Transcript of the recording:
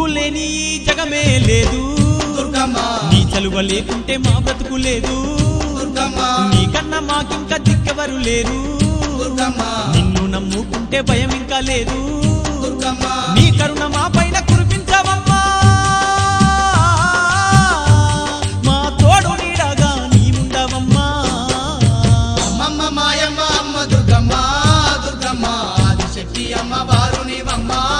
నువ్వు లేని ఈ జగమే లేదు. నీ చలువ లేకుంటే మా బ్రతుకు లేదు. నీకన్నా మాకింకా దిక్కెవరు లేరు. నిన్ను నమ్ముకుంటే భయం ఇంకా లేదు. నీ కరుణ మా పైన కురిపించవమ్మా. మా తోడు నీడగా నీ ఉండవమ్మా. అమ్మమ్మ మాయమ్మ అమ్మ దుర్గమ్మ దుర్గమ్మ. ఆదిశక్తి అమ్మ బారునివమ్మ దుర్గమ్మ